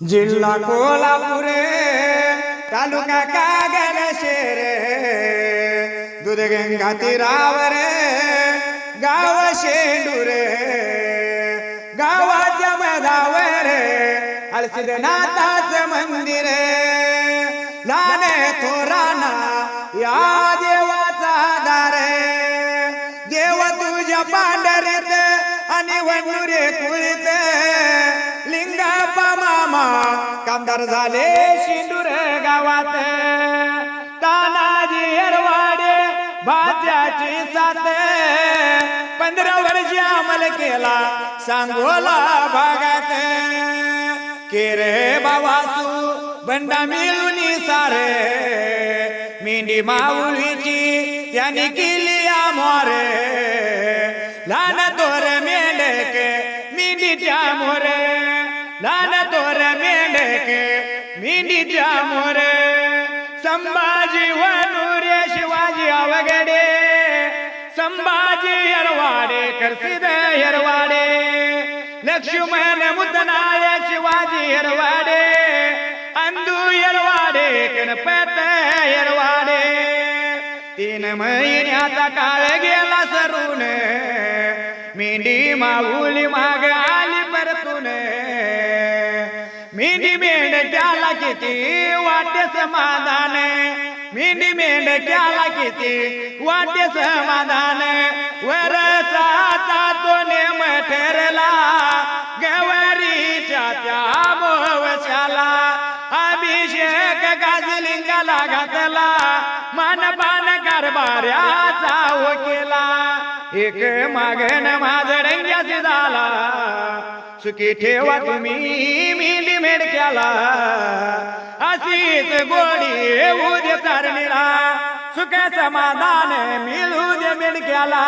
जिल्हा कोल्हापूर तालुका कागल शेर दूध गंगा तीरावर गाव शेंडूर गावाच्या मधावर हलसिद्धनाथाचं मंदिर लहान थोराना या देवाचा दार देव तुझ्या पांढरीत आणि वनुरे कुळीत कामदार झाले शिंदूर गावात. तानाजी हरवाडे भाज्याची साथ. पंधरा वर्षी अमल केला सांगोला भागात. केरे बाबासू बंडा मिळून सारे. मेंढी माऊलीची त्यांनी केली आमोरे. लहान तोर मेंढक मेंढीच्या मोरे. लहान तोर मेंढ मेंढीच्या मोरे संभाजी वनुरे शिवाजी अवगडे संभाजी यरवाडे करसिद यरवाडे लक्ष्मण मुदनाय शिवाजी यरवाडे अंदू यरवाडे गणपत यरवाडे. तीन महिन्याचा काळ गेला सरून मेंढी माऊली माग आली परतून. मिनी मेंढक्याला किती वाटे समाधान? मिनी मेंढक्याला किती वाटे समाधान? वरचा तो नेम ठरला गवरीच्या त्या मोवशाला अभिषेक गाजलिंगाला घातला मानपान कारभार्याचा हो केला एक मागण माझडंग्याची झाला. सुखी ठेवा तुम्ही मिली मेडक्याला अशीच गोडी उद्या चारणीला सुख समाधान मिळू दे मेडक्याला